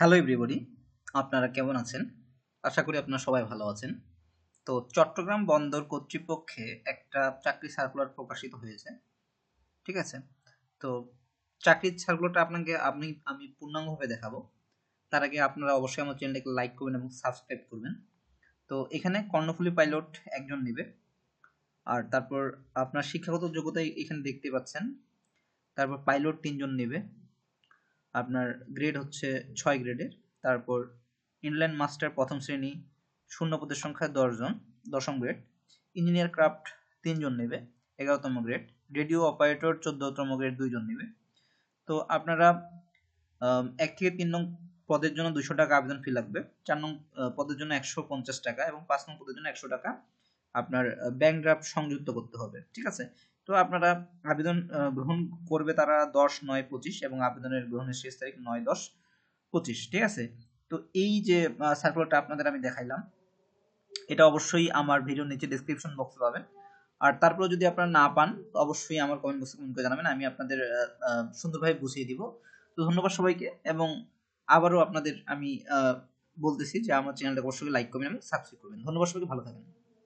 Hello everybody আপনারা কেমন আছেন? আশা করি আপনারা সবাই ভালো আছেন। তো চট্টগ্রাম বন্দর কর্তৃপক্ষে একটা চাকরি সার্কুলার প্রকাশিত হয়েছে। ঠিক আছে? তো চাকরির সার্কুলারটা আপনাকে আপনি, আমি পূর্ণাঙ্গভাবে দেখাবো। তার আগে আপনারা অবশ্যই আমার চ্যানেলটাকে লাইক করবেন এবং সাবস্ক্রাইব করবেন। তো এখানে কর্ণফুলী পাইলট একজন নেবে। আর তারপর আপনার শিক্ষাগত যোগ্যতা এখানে দেখতে পাচ্ছেন। তারপর পাইলট তিনজন নেবে। আপনার গ্রেড হচ্ছে ছয় গ্রেডের তারপর ইনল্যান্ড মাস্টার প্রথম শ্রেণি, শূন্য পদের সংখ্যা দশজন দশম গ্রেড ইঞ্জিনিয়ার ক্রাফট তিনজন নেবে, এগারোতম গ্রেড রেডিও অপারেটর চোদ্দতম গ্রেড দুইজন নেবে। তো আপনারা এক থেকে তিন নং পদের জন্য দুশো টাকা আবেদন ফি লাগবে। চার নং পদের জন্য একশো পঞ্চাশ টাকা এবং পাঁচ নং পদের জন্য একশো টাকা আপনার ব্যাংক ড্রাফট সংযুক্ত করতে হবে। ঠিক আছে? তো আপনারা আবেদন গ্রহণ করবে তারা দশ, নয়, পঁচিশ এবং আবেদনের গ্রহণের শেষ তারিখ নয়, দশ, পঁচিশ, ঠিক আছে? তো এই যে সার্কুলারটা আপনাদের আমি দেখাইলাম, এটা অবশ্যই আমার ভিডিওর নিচে ডিসক্রিপশন বক্সে পাবেন। আর তারপরে যদি আপনারা না পান, তো অবশ্যই আমার কমেন্ট বক্সে কমেন্ট করে জানাবেন, আমি আপনাদের সুন্দরভাবে বুঝিয়ে দিব। তো ধন্যবাদ সবাইকে এবং আবারও আপনাদের আমি বলতেছি যে আমার চ্যানেলটা অবশ্যই লাইক করবেন এবং সাবস্ক্রাইব করবেন। ধন্যবাদ সবাইকে, ভালো থাকবেন।